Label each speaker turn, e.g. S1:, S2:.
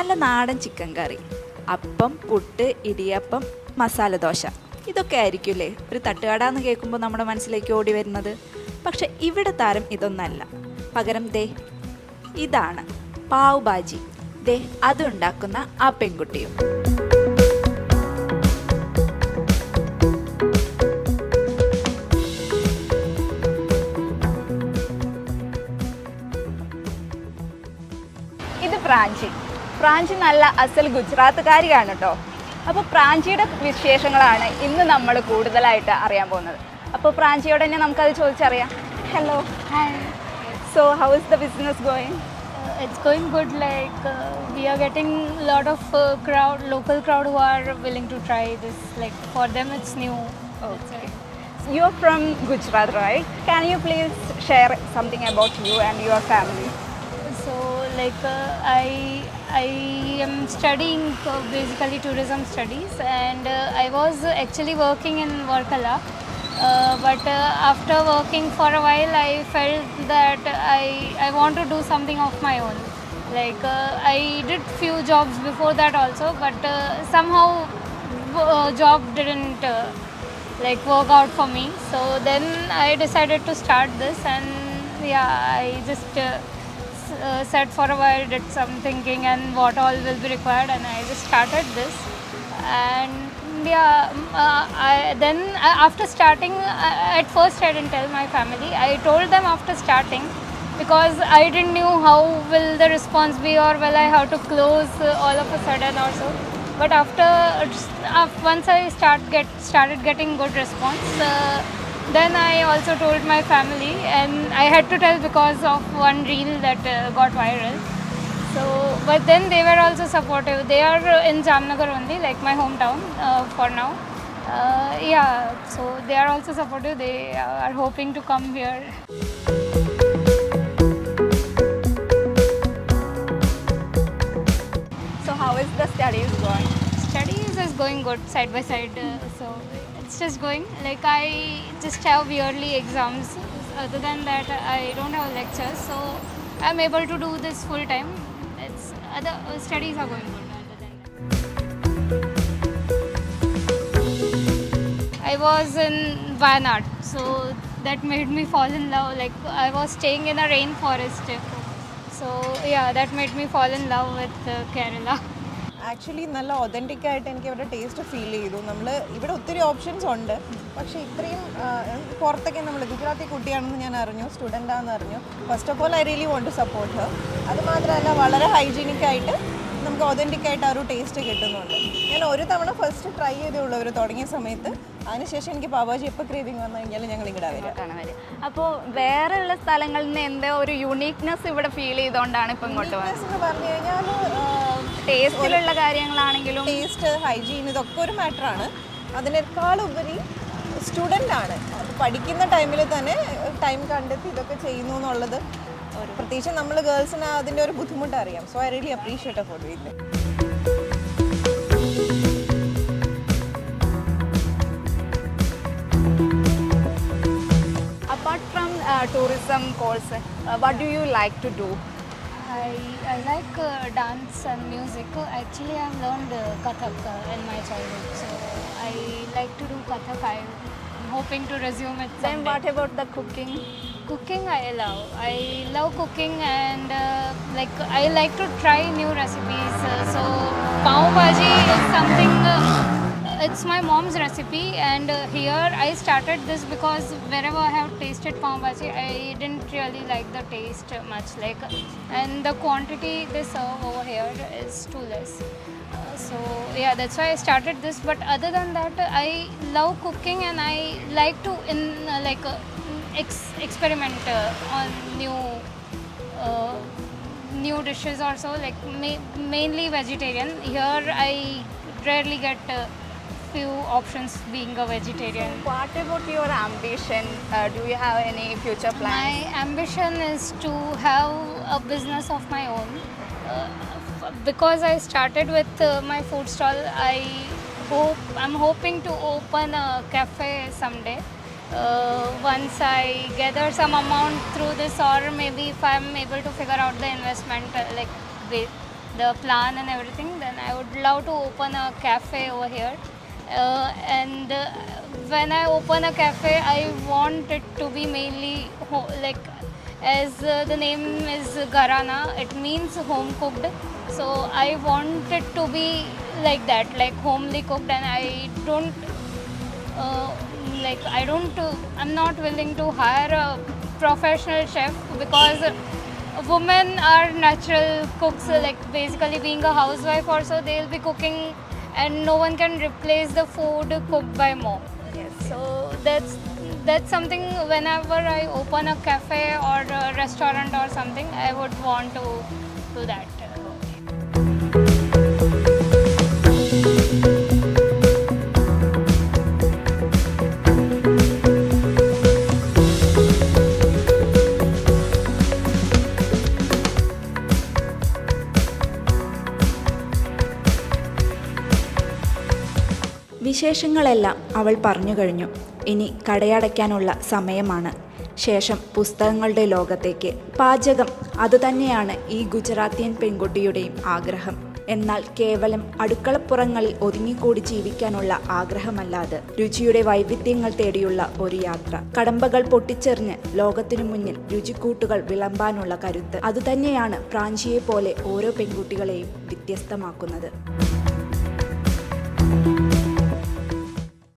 S1: നല്ല നാടൻ ചിക്കൻ കറി. അപ്പം പുട്ട് ഇടിയപ്പം മസാല ദോശ. ഇതൊക്കെ ആയിരിക്കില്ലേ? ഒരു തട്ടുകട എന്ന് കേൾക്കുമ്പോൾ നമ്മുടെ മനസ്സിലേക്ക് ഓടി വരുന്നത്. പക്ഷെ ഇവിടെ താരം ഇതൊന്നല്ല. പകരം ദേ ഇതാണ് പാവ് ബാജി ദേ അതുണ്ടാക്കുന്ന ആ പെൺകുട്ടിയും. ഇത് പ്രാഞ്ചി. പ്രാഞ്ചി നല്ല അസൽ ഗുജറാത്തുകാരിയാണ് കേട്ടോ അപ്പോൾ പ്രാഞ്ചിയുടെ വിശേഷങ്ങളാണ് ഇന്ന് നമ്മൾ കൂടുതലായിട്ട് അറിയാൻ പോകുന്നത് അപ്പോൾ പ്രാഞ്ചിയോട് തന്നെ നമുക്കത് ചോദിച്ചറിയാം hello
S2: hi
S1: so how is the business going
S2: it's going good good. We are we are getting a lot of uh, crowd, local crowd who are willing to try this. Like for them, it's new. That's
S1: Okay.
S2: it.
S1: You are from Gujarat right can you please share something about you and your family
S2: so like I I I am studying uh, basically tourism studies, and uh, I was actually working in Varkala. Uh, but uh, after working for a while, I felt that I I want to do something of my own. Like uh, I did few jobs before that also, but uh, somehow uh, job didn't uh, like work out for me. So then I decided to start this, and yeah, I just uh, uh, sat for a while, did some thinking, and what all will be required, and I just started this. And yeah, mm, uh, I, then uh, after starting, uh, at first I didn't tell my family. I told them after starting because I didn't knew how will the response be or will I have to close uh, all of a sudden or so. But after uh, once I start get started getting good response, uh, then I also told my family, and I had to tell because of one reel that uh, got viral. So, but then they were also supportive. They are in Jamnagar only, like my hometown uh, for now. Uh, yeah, so they are also supportive. They uh, are hoping to come here.
S1: So, how is the studies going?
S2: Studies is going good, side by side. Uh, so it's just going. Like I just have yearly exams. Other than that, I don't have lectures. So I'm able to do this full time. It's other uh, studies are going good. I was in Wayanad, so that made me fall in love. Like I was staying in a rainforest, so yeah, that made me fall in love with uh, Kerala.
S3: Actually നല്ല authentic ആയിട്ട് എനിക്ക് അവരുടെ taste feel ചെയ്തു. നമ്മൾ ഇവിടെ ഒത്തിരി options ഉണ്ട്. പക്ഷേ ഇത്രയും പുറത്തൊക്കെ നമ്മൾ ഗുജറാത്തി കുട്ടിയാണെന്ന് ഞാൻ അറിഞ്ഞു സ്റ്റുഡന്റ് ആണെന്ന് അറിഞ്ഞു. First of all I really want to support her അത് മാത്രമല്ല വളരെ ഹൈജീനിക് ആയിട്ട് നമുക്ക് ഒതന്റിക് ആയിട്ട് ആ ഒരു ടേസ്റ്റ് കിട്ടുന്നുണ്ട്. ഞാൻ ഒരു തവണ ഫസ്റ്റ് ട്രൈ ചെയ്തേ ഉള്ളൂ അവർ തുടങ്ങിയ സമയത്ത്. അതിനുശേഷം എനിക്ക് പാവാജി എപ്പോൾ ക്രീവിങ് വന്നു കഴിഞ്ഞാൽ ഞങ്ങൾ ഇവിടെ വരിക
S1: വരും അപ്പോൾ വേറെ ഉള്ള സ്ഥലങ്ങളിൽ നിന്ന് എന്തോ ഒരു യുണീക്നെസ് ഇവിടെ ഫീൽ ചെയ്തുകൊണ്ടാണ് ഇപ്പം ഇങ്ങോട്ട്
S3: എന്ന് പറഞ്ഞു കഴിഞ്ഞാൽ
S1: ടേസ്റ്റിലുള്ള കാര്യങ്ങളാണെങ്കിലും
S3: ടേസ്റ്റ് ഹൈജീൻ ഇതൊക്കെ ഒരു മാറ്ററാണ് അതിനേക്കാളുപരി സ്റ്റുഡന്റ് ആണ്. പഠിക്കുന്ന ടൈമിൽ തന്നെ ടൈം കണ്ടെത്തി ഇതൊക്കെ ചെയ്യുന്നു എന്നുള്ളത് പ്രത്യേകിച്ച് നമ്മൾ ഗേൾസിന് അതിന്റെ ഒരു ബുദ്ധിമുട്ട് അറിയാം. So I really appreciate for doing
S1: apart from tourism course what do you like to do?
S2: I, I like uh, dance and music. Actually, I've learned uh, Kathak uh, in my childhood, so I like to do Kathak. I'm hoping to resume it
S1: then
S2: someday.
S1: what about the cooking
S2: Cooking, I love. I love cooking and uh, like I like to try new recipes. Uh, so pav bhaji is something. Uh, it's my mom's recipe, and uh, here I started this because wherever I have tasted pav bhaji, I didn't really like the taste much. Like, and the quantity they serve over here is too less. Uh, so yeah, that's why I started this. But other than that, I love cooking and I like to in uh, like uh, ex- experiment uh, on new uh, new dishes also. Like ma- mainly vegetarian. Here I rarely get uh, few options being a vegetarian.
S1: what about your ambition uh, do you have any future plans?
S2: My ambition is to have a business of my own. Uh, because I started with uh, my food stall, I hope I'm hoping to open a cafe someday. Uh, once I gather some amount through this, or maybe if I'm able to figure out the investment, uh, like the, the plan and everything, then I would love to open a cafe over here. Uh, and uh, when I open a cafe, I want it to be mainly like as uh, the name is Garana, it means home cooked. So I want it to be like that, like homely cooked, and I don't uh, like I don't I'm not willing to hire a professional chef because women are natural cooks like basically being a housewife also they'll be cooking and no one can replace the food cooked by mom. Yes. So that's that's something whenever I open a cafe or a restaurant or something I would want to do that
S1: വിശേഷങ്ങളെല്ലാം അവൾ പറഞ്ഞു കഴിഞ്ഞു. ഇനി കടയടയ്ക്കാനുള്ള സമയമാണ്. ശേഷം പുസ്തകങ്ങളുടെ ലോകത്തേക്ക്. പാചകം അതുതന്നെയാണ് ഈ ഗുജറാത്തിയൻ പെൺകുട്ടിയുടെയും ആഗ്രഹം. എന്നാൽ കേവലം അടുക്കളപ്പുറങ്ങളിൽ ഒതുങ്ങിക്കൂടി ജീവിക്കാനുള്ള ആഗ്രഹമല്ലാതെ രുചിയുടെ വൈവിധ്യങ്ങൾ തേടിയുള്ള ഒരു യാത്ര. കടമ്പകൾ പൊട്ടിച്ചെറിഞ്ഞ് ലോകത്തിനു മുന്നിൽ രുചിക്കൂട്ടുകൾ വിളമ്പാനുള്ള കരുത്ത് അതുതന്നെയാണ് പ്രാഞ്ചിയെ പോലെ ഓരോ പെൺകുട്ടികളെയും വ്യത്യസ്തമാക്കുന്നത്.